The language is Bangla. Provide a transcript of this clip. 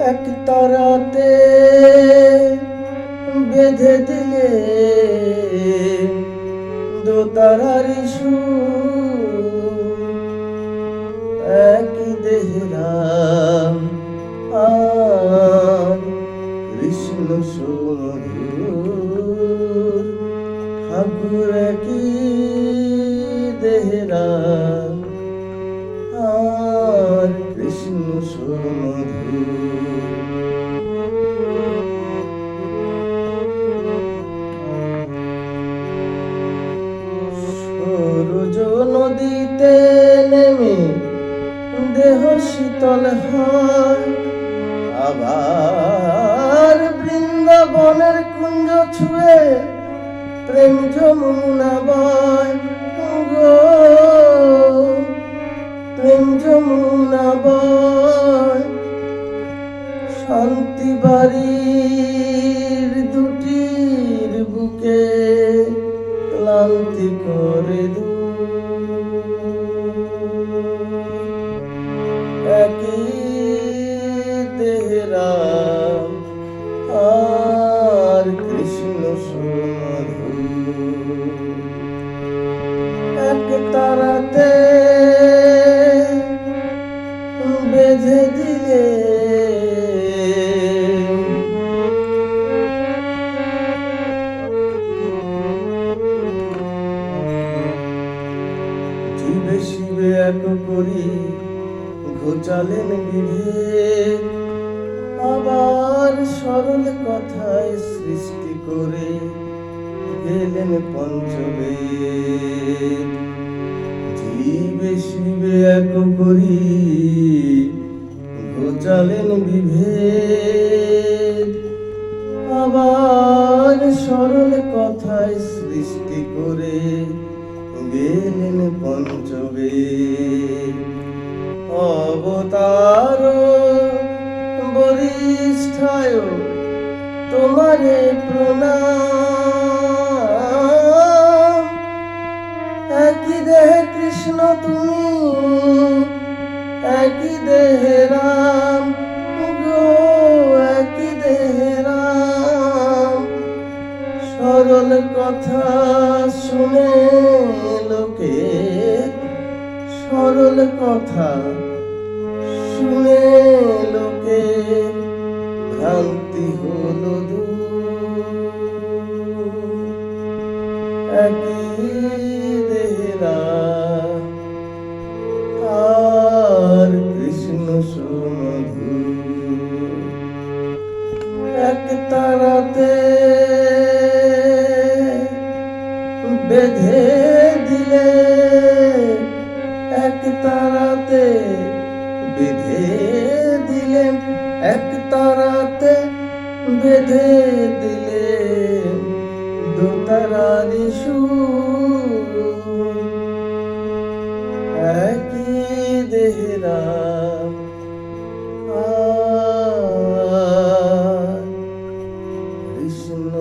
এক তারাতে বেঁধে দিলে দো তারার একই দেহরাম আর কৃষ্ণ সুমধুর ঠাকুর কি দেহরাম? আর কৃষ্ণ সুমধুর নদীতে নেমে দেহ শীতল হয়। আবার বৃন্দাবনের কুঞ্জ ছুঁয়ে প্রেম যমুনা বয়। গো, প্রেম যমুনা বয়। শান্তি বাড়ির দুটির বুকে ক্লান্তি করে দূর দেহরা আর কৃষ্ণ সুমধুর এক তারাতে বেঁধে দিলে। শিবে এক করি ঘোচালেন বিভেদ। আবার সরল কথায় সৃষ্টি করে গেলেন পঞ্চবেদ জীবে শিবে এক করি ঘোচালেন বিভেদ। আবার সরল কথায় সৃষ্টি করে গেলেন পঞ্চবেদ অবতার বরিষ্ঠায় তোমারে প্রণাম। একই দেহে কৃষ্ণ তুমি, একই দেহে রাম। গো একই দেহে রাম। সরল কথা শুনে লোকে সরল কথা আর কৃষ্ণ সুমধু। এক বেঁধে দিলে এক বেঁধে দিলে এক বেঁধে দিলে দোতারারি একই দেহরা কৃষ্ণ